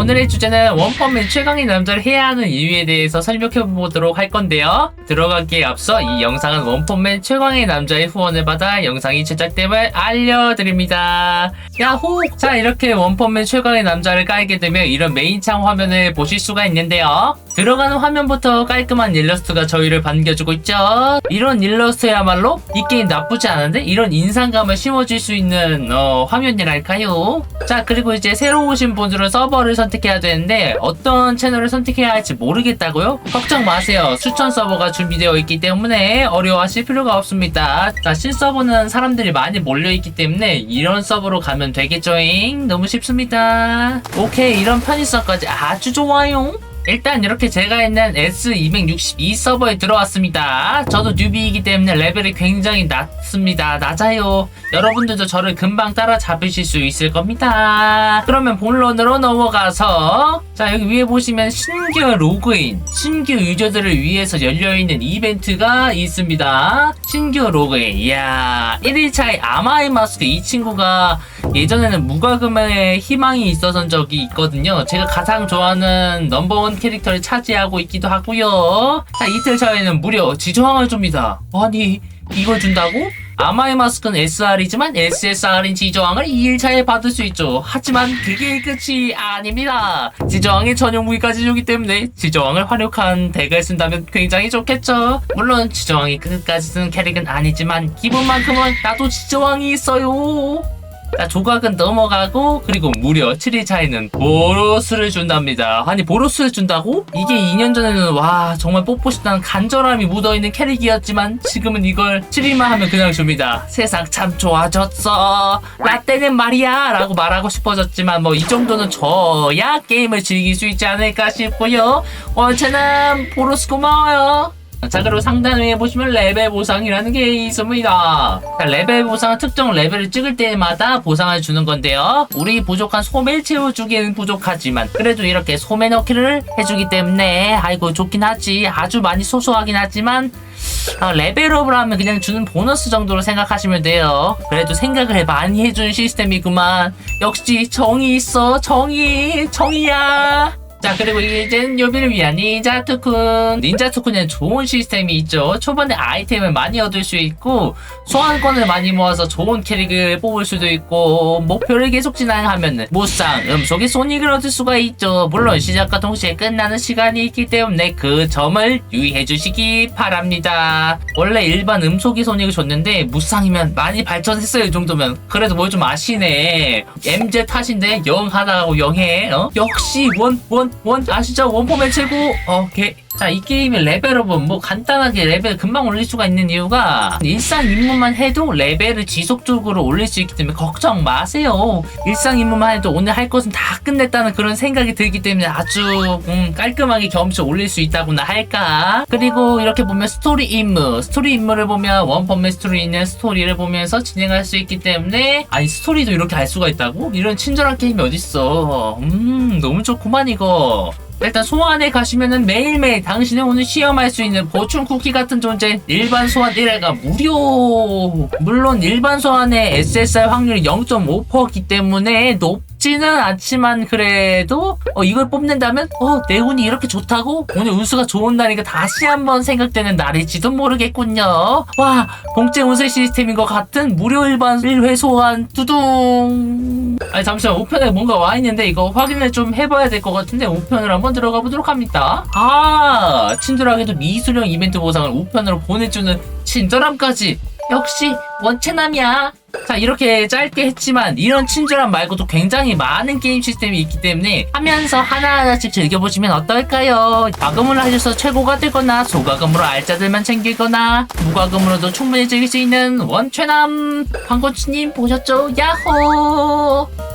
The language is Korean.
오늘의 주제는 원펀맨 최강의 남자를 해야 하는 이유에 대해서 설명해 보도록 할 건데요. 들어가기에 앞서 이 영상은 원펀맨 최강의 남자의 후원을 받아 영상이 제작됨을 알려드립니다. 야호! 자, 이렇게 원펀맨 최강의 남자를 깔게 되면 이런 메인창 화면을 보실 수가 있는데요. 들어가는 화면부터 깔끔한 일러스트가 저희를 반겨주고 있죠. 이런 일러스트야말로 이 게임 나쁘지 않은데 이런 인상감을 심어줄 수 있는 어, 화면이랄까요. 자 그리고 이제 새로 오신 분들은 서버를 선택해야 되는데 어떤 채널을 선택해야 할지 모르겠다고요? 걱정 마세요. 추천 서버가 준비되어 있기 때문에 어려워하실 필요가 없습니다. 자 신서버는 사람들이 많이 몰려있기 때문에 이런 서버로 가면 되겠죠잉? 너무 쉽습니다. 오케이 이런 편의성까지 아주 좋아요. 일단 이렇게 제가 있는 S262 서버에 들어왔습니다. 저도 뉴비이기 때문에 레벨이 굉장히 낮습니다. 낮아요. 여러분들도 저를 금방 따라잡으실 수 있을 겁니다. 그러면 본론으로 넘어가서 자 여기 위에 보시면 신규 로그인, 신규 유저들을 위해서 열려있는 이벤트가 있습니다. 신규 로그인, 이야 1일차에 아마이 마스크 이 친구가 예전에는 무과금의 희망이 있었던 적이 있거든요. 제가 가장 좋아하는 넘버원 캐릭터를 차지하고 있기도 하고요. 자, 이틀 전에는 무려 지조항을 줍니다. 아니, 이걸 준다고? 아마의 마스크는 SR이지만 SSR인 지저항을 2일차에 받을 수 있죠. 하지만 그게 끝이 아닙니다. 지저항의 전용 무기까지 주기 때문에 지저항을 활용한 덱을 쓴다면 굉장히 좋겠죠. 물론 지저항이 끝까지 쓰는 캐릭은 아니지만 기본만큼은 나도 지저항이 있어요. 자, 조각은 넘어가고 그리고 무려 7일 차에는 보로스를 준답니다. 아니 보로스를 준다고? 이게 2년 전에는 와 정말 뽑고 싶다는 간절함이 묻어있는 캐릭이었지만 지금은 이걸 7일만 하면 그냥 줍니다. 세상 참 좋아졌어. 라떼는 말이야 라고 말하고 싶어졌지만 뭐 이 정도는 줘야 게임을 즐길 수 있지 않을까 싶고요. 원체남 보로스 고마워요. 자 그리고 상단 위에 보시면 레벨 보상이라는 게 있습니다. 자, 레벨 보상은 특정 레벨을 찍을 때마다 보상을 주는 건데요. 우리 부족한 소매를 채워주기에는 부족하지만 그래도 이렇게 소매 넣기를 해주기 때문에 아이고 좋긴 하지. 아주 많이 소소하긴 하지만 아, 레벨업을 하면 그냥 주는 보너스 정도로 생각하시면 돼요. 그래도 생각을 많이 해주는 시스템이구만. 역시 정이 있어 정이. 정이야 자 그리고 이제는 요비를 위한 닌자 투쿤 닌자 투쿤에는 좋은 시스템이 있죠. 초반에 아이템을 많이 얻을 수 있고 소환권을 많이 모아서 좋은 캐릭을 뽑을 수도 있고 목표를 계속 진행하면 무쌍 음속의 소닉을 얻을 수가 있죠. 물론 시작과 동시에 끝나는 시간이 있기 때문에 그 점을 유의해 주시기 바랍니다. 원래 일반 음속의 소닉을 줬는데 무쌍이면 많이 발전했어요 이 정도면. 그래도 뭘 좀 아시네. MZ 탓인데 영 하나하고 영해 어? 역시 원원 원 아시죠? 원포맨 최고 오케이 자, 이 게임의 레벨업은 뭐 간단하게 레벨 금방 올릴 수가 있는 이유가 일상 임무만 해도 레벨을 지속적으로 올릴 수 있기 때문에 걱정 마세요. 일상 임무만 해도 오늘 할 것은 다 끝냈다는 그런 생각이 들기 때문에 아주 음, 깔끔하게 경험치 올릴 수 있다고나 할까. 그리고 이렇게 보면 스토리 임무, 스토리 임무를 보면 원펀맨 스토리 있는 스토리를 보면서 진행할 수 있기 때문에 아니 스토리도 이렇게 할 수가 있다고? 이런 친절한 게임이 어딨어. 음, 너무 좋구만 이거. 일단 소환에 가시면은 매일매일 당신의 오늘 시험할 수 있는 보충 쿠키 같은 존재 일반 소환 1회가 무료. 물론 일반 소환의 SSR 확률이 0.5%이기 때문에 높 지는 않지만 그래도 어, 이걸 뽑는다면 어, 내 운이 이렇게 좋다고? 오늘 운수가 좋은 날이니까 다시 한번 생각되는 날일지도 모르겠군요 와 봉제 운세 시스템인 것 같은 무료 일반 1회 소환 두둥 아니 잠시만 우편에 뭔가 와 있는데 이거 확인을 좀 해봐야 될 것 같은데 우편을 한번 들어가 보도록 합니다. 아 친절하게도 미수령 이벤트 보상을 우편으로 보내주는 친절함까지 역시 원체남이야. 자 이렇게 짧게 했지만 이런 친절함 말고도 굉장히 많은 게임 시스템이 있기 때문에 하면서 하나하나씩 즐겨보시면 어떨까요? 과금을 하셔서 최고가 되거나 소과금으로 알짜들만 챙기거나 무과금으로도 충분히 즐길 수 있는 원체남 광고주님 보셨죠? 야호!